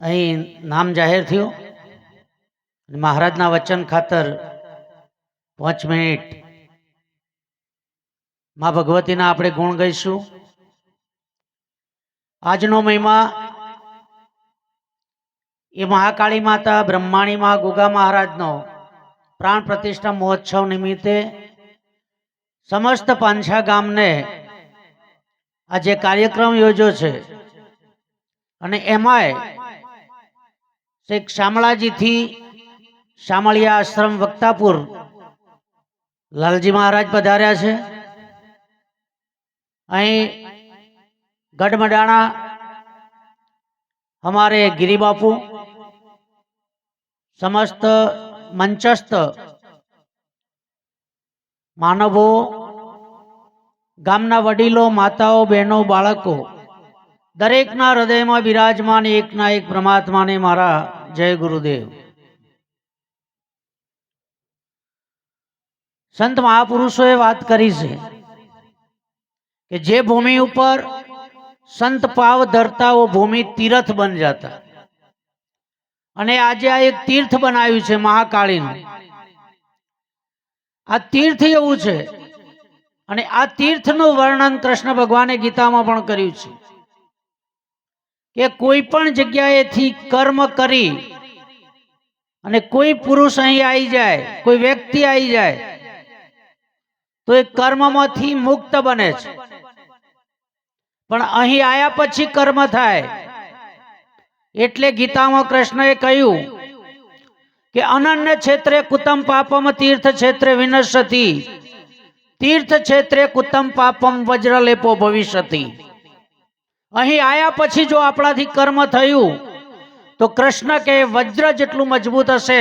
અહીં નામ જાહેર થયું. મહારાજના વચન ખાતર પાંચ મિનિટમાં ભગવતીના આપણે ગુણ ગઈશું. આજનો મહિમા એ મહાકાળી માતા બ્રહ્માણી મા ગુગા મહારાજનો પ્રાણ પ્રતિષ્ઠા મહોત્સવ નિમિત્તે સમસ્ત પાંછા ગામને આ જે કાર્યક્રમ યોજ્યો છે. અને એમાંય શેખ શામળાજીથી શામળિયા આશ્રમ વક્તાપુર લાલજી મહારાજ પધાર્યા છે. અહીં ગઢમડાણા અમારે ગિરિબાપુ સમસ્ત મંચસ્થ માનવો, ગામના વડીલો, માતાઓ, બહેનો, બાળકો દરેકના હૃદયમાં બિરાજમાન એકના એક પ્રમાત્માને મારા જય ગુરુદેવ. સંત મહાપુરુષોએ વાત કરી છે કે જે ભૂમિ ઉપર સંત પાવ ધરતા ઓ ભૂમિ તીર્થ બન જતા. અને આજે આ એક તીર્થ બનાવ્યું છે મહાકાળીનું. આ તીર્થ એવું છે અને આ તીર્થનું વર્ણન કૃષ્ણ ભગવાને ગીતામાં પણ કર્યું છે. કે કોઈ પણ જગ્યાએથી કર્મ કરી અને કોઈ પુરુષ અહીં આવી જાય, કોઈ વ્યક્તિ આવી જાય, તો એ કર્મમાંથી મુક્ત બને છે. પણ અહીં આયા પછી કર્મ થાય. એટલે ગીતામાં કૃષ્ણએ કહ્યું કે અનન્ય ક્ષેત્રે કુતમ પાપમ તીર્થ ક્ષેત્રે વિનશતી તીર્થ ક્ષેત્રે કુતમ પાપમ વજ્રલેપો ભવિષ્યતિ. અહીં આયા પછી જો આપણાથી કર્મ થયું, તો કૃષ્ણ કે વજ્ર જેટલું મજબૂત હશે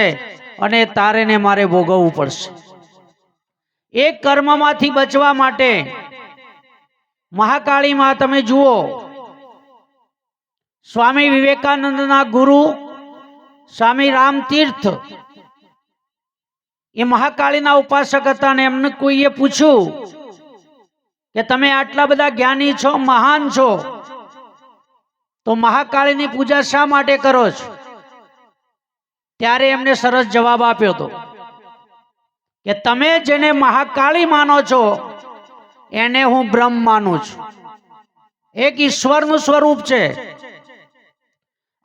અને તારે ને મારે ભોગવવું પડશે. એ કર્મમાંથી બચવા માટે મહાકાળીમાં તમે જુઓ, સ્વામી વિવેકાનંદના ગુરુ, સ્વામી રામતીર્થ, એ મહાકાળીના ઉપાસક હતા અને એમને કોઈએ પૂછ્યું કે તમે આટલા બધા જ્ઞાની છો, મહાન છો? તો મહાકાળીની પૂજા શા માટે કરો છો? ત્યારે એમને સરસ જવાબ આપ્યો હતો કે તમે જેને મહાકાળી માનો છો, એને હું બ્રહ્મ માનું છું. એક ઈશ્વરનું સ્વરૂપ છે.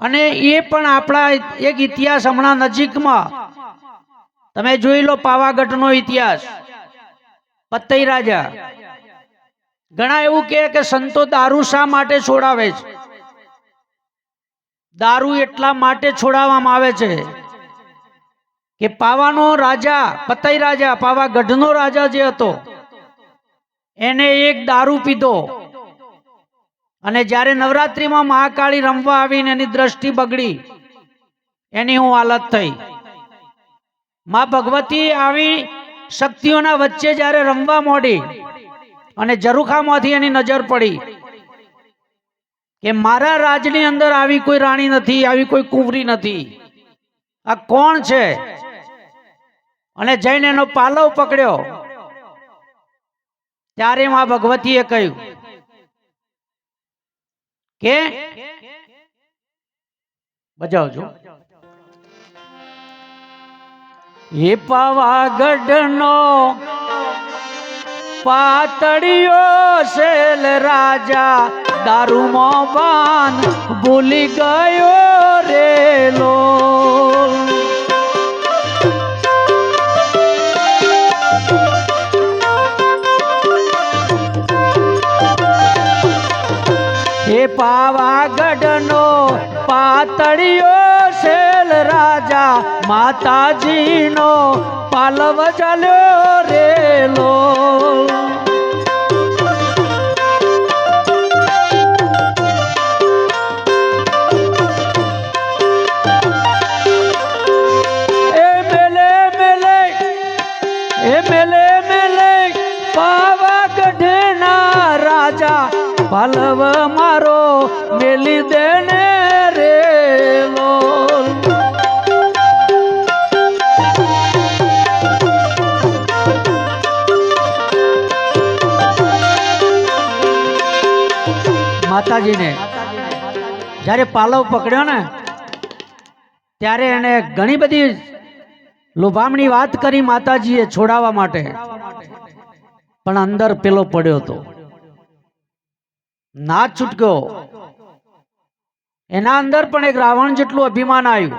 અને એ પણ આપણા એક ઇતિહાસ હમણાં નજીકમાં. તમે જોઈ લો પાવાગઢનો ઇતિહાસ. પતઈ રાજા. ઘણા એવું કે સંતો દારૂ શા માટે છોડાવે છે? દારૂ એટલા માટે છોડાવવામાં આવે છે કે પાવાનો રાજા, પતઈ રાજા પાવાગઢનો રાજા જે હતો, એને એક દારૂ પીધો. અને જ્યારે નવરાત્રિમાં મહાકાળી રમવા આવીને એની દ્રષ્ટિ બગડી, એની હું હાલત થઈ. માં ભગવતી આવી શક્તિઓના વચ્ચે જ્યારે રમવા મોડી અને ઝરૂખામાંથી એની નજર પડી કે મારા રાજની અંદર આવી કોઈ રાણી નથી, આવી કોઈ કુંવરી નથી. આ કોણ છે? અને જઈને એનો પાલવ પકડ્યો. ત્યારે માં ભગવતીએ કહ્યું, કે બજાવજો. એ પાવાગઢનો પાતળિયો શેલ રાજા દારૂમાં બાન ભૂલી ગયો રેલો એ પાવાગઢનો પાતળિયો શેલ રાજા માતાજીનો પાલવ ચાલ્યો રેલો મેલી દેને માતાજીને, જ્યારે પાલવ પકડ્યો ને, ત્યારે એને ઘણી બધી લોભામણી વાત કરી માતાજીએ છોડાવવા માટે. પણ અંદર પેલો પડ્યો હતો ના છૂટક્યો. એના અંદર પણ એક રાવણ જેટલું અભિમાન આવ્યું.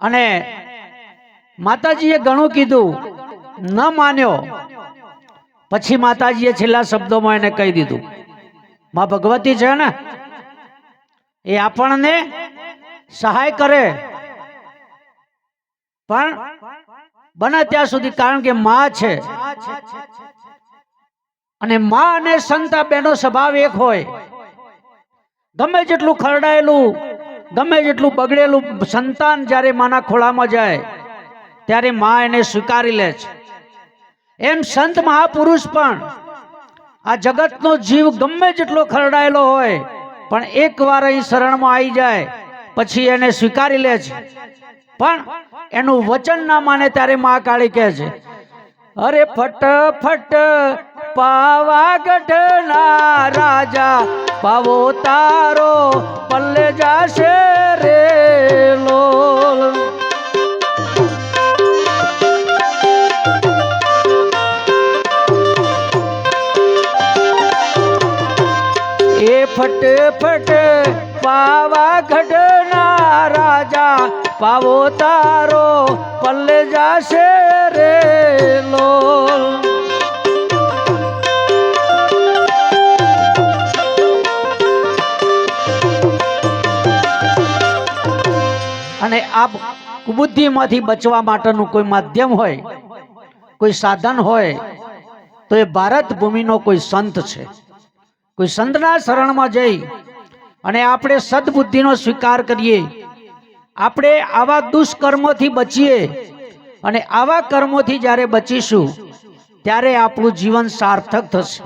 અને માતાજીએ ઘણું કીધું, ન માન્યો. પછી માતાજીએ છેલ્લા શબ્દોમાં એને કહી દીધું, માં ભગવતી છે ને, એ આપણને સહાય કરે. પણ બને ત્યાં સુધી કારણ કે માં છે. અને માં અને સંતા બેનો સ્વભાવ એક હોય. ગમે જેટલું ખરડાયેલું, ગમે જેટલું બગડેલું સંતાન જ્યારે માના ખોળામાં જાય, ત્યારે મા એને સ્વીકારી લે છે. એમ સંત મહાપુરુષ પણ આ જગતનો જીવ ગમે જેટલો ખરડાયેલો હોય, પણ એકવાર અહીં શરણમાં આવી જાય, પછી એને સ્વીકારી લે છે. પણ એનું વચન ના માને ત્યારે મા કાળી કહે છે. અરે ફટફટ પાવાગઢના રાજા પાવો તારો પલ્લે જાશે રે લોલ એ ફટફટ પાવાગઢના રાજા પાવો તારો, પલ્લે જાશે રે લોલ. અને આ કુબુદ્ધિમાંથી બચવા માટેનું કોઈ માધ્યમ હોય, કોઈ સાધન હોય, તો એ ભારત ભૂમિનો કોઈ સંત છે. કોઈ સંતના શરણમાં જઈ અને આપણે સદબુદ્ધિનો સ્વીકાર કરીએ આપણે આવા દુષ્કર્મોથી બચીએ અને આવા કર્મોથી જ્યારે બચીશું ત્યારે આપણું જીવન સાર્થક થશે.